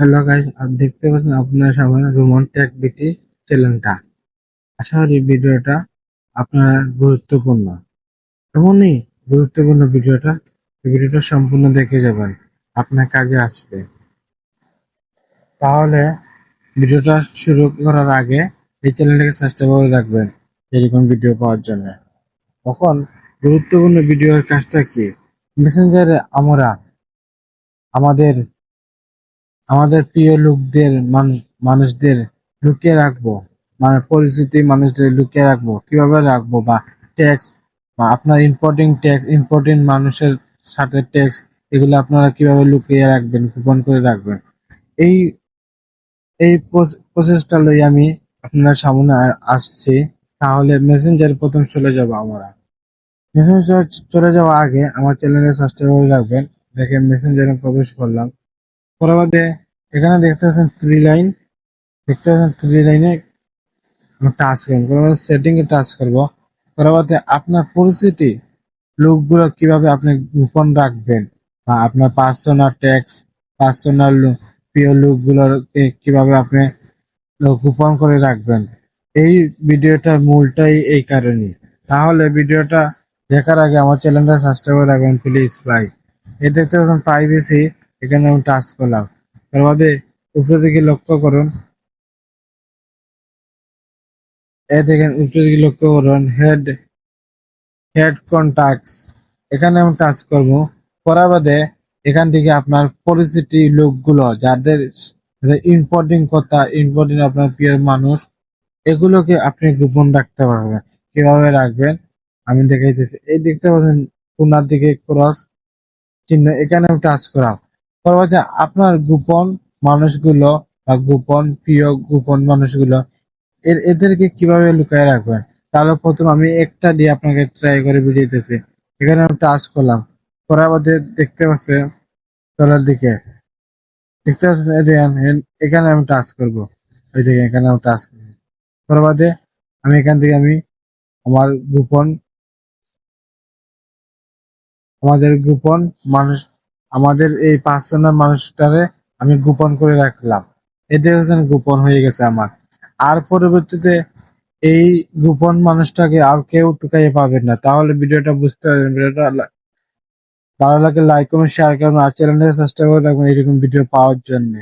Hello guys আর দেখতে পাচ্ছেন আপনার সামনে রোমান টেক বিটি চ্যানেলটা। আশা করি ভিডিওটা আপনার গুরুত্বপূর্ণ। এমনই গুরুত্বপূর্ণ ভিডিওটা ভিডিওটা সম্পূর্ণ দেখে যাবেন, আপনার কাজে আসবে। তাহলে ভিডিওটা শুরু করার আগে এই চ্যানেলটাকে সাবস্ক্রাইব করে রাখবেন, এরকম ভিডিও পাওয়ার জন্য। তখন গুরুত্বপূর্ণ ভিডিওর কাজটা কি? মেসেঞ্জারে আমরা আমাদের আমাদের প্রিয় লোকদের মানুষদের লুকিয়ে রাখব। মানে পরিচিতি মানুষদের লুকিয়ে রাখব। কীভাবে রাখব? বা ট্যাক্স বা আপনার ইম্পর্টেন্ট ট্যাক্স ইম্পর্টেন্ট মানুষের সাথে ট্যাক্স এগুলো আপনারা কীভাবে লুকিয়ে রাখবেন, গোপন করে রাখবেন? এই এই প্রসেসটা লই আমি আপনার সামনে আসছি। তাহলে মেসেঞ্জার প্রথম চলে যাব আমরা। মেসেঞ্জার চলে যাওয়ার আগে আমার চ্যানেলে সাবস্ক্রাইব করে রাখবেন। দেখেন মেসেঞ্জারে প্রবেশ করলাম। পরবর্তী এখানে দেখতে পাচ্ছেন থ্রি লাইন দেখতে পাচ্ছেন থ্রি লাইনে টাচ করব। পরবর্তী সেটিং এ টাচ করব। পরবর্তী আপনার পরিচিতি লোকগুলো কীভাবে আপনি গোপন রাখবেন বা আপনার পার্সোনাল ট্যাক্স পার্সোনাল প্রিয় লোকগুলোকে কীভাবে আপনি গোপন করে রাখবেন। এই ভিডিওটা মূলটাই এই কারণে তাহলে ভিডিওটা দেখার আগে আমার চ্যানেলটা সাবস্ক্রাইব করে রাখবেন প্লিজ ভাই এই দেখতে পাচ্ছেন প্রাইভেসি এখানে আমি টাচ করলাম। তার বাদে উপরে দিকে লক্ষ্য করুন। এ দেখেন, উপরে দিকে লক্ষ্য করুন হেড হেড কন্টাক্টস এখানে আমি টাচ করব। করার বাদে এখান থেকে আপনার পরিচিতি লোকগুলো, যাদের ইম্পর্টেন্ট কথা ইম্পর্টেন্ট আপনার প্রিয় মানুষ, এগুলোকে আপনি গোপন রাখতে পারবেন। কীভাবে রাখবেন? আমি দেখাইতেছি। এই দেখতে পাচ্ছেন, কোনার দিকে ক্রস চিহ্ন। এখানে আমি টাচ করাম পরবর্তী আপনার গোপন মানুষগুলো বা গোপন, প্রিয় গোপন মানুষগুলো, এর, এদেরকে কীভাবে লুকায় রাখবেন? তাহলে প্রথম আমি একটা দিয়ে আপনাকে ট্রাই করে বুঝাইতেছি। এখানে আমি টাচ করলাম। করার দেখতে পাচ্ছে তলার দিকে। দেখতে পাচ্ছেন? এখানে আমি টাচ করব। ওই দিকে এখানে আমি টাচ করব। করার আমি এখান থেকে আমি আমার গোপন, আমাদের গোপন মানুষ আমাদের এই পাঁচজনের মানুষটারে আমি গোপন করে রাখলাম। এতে হচ্ছেন গোপন হয়ে গেছে আমার। আর পরবর্তীতে এই গোপন মানুষটাকে আর কেউ টুকাইয়ে পাবেন না। তাহলে ভিডিওটা বুঝতে পারবেন, ভিডিওটা ভালো লাগে লাইক কমেন্ট শেয়ার করুন। আর চ্যানেলটাকে সাবস্ক্রাইব করে রাখবেন এরকম ভিডিও পাওয়ার জন্য।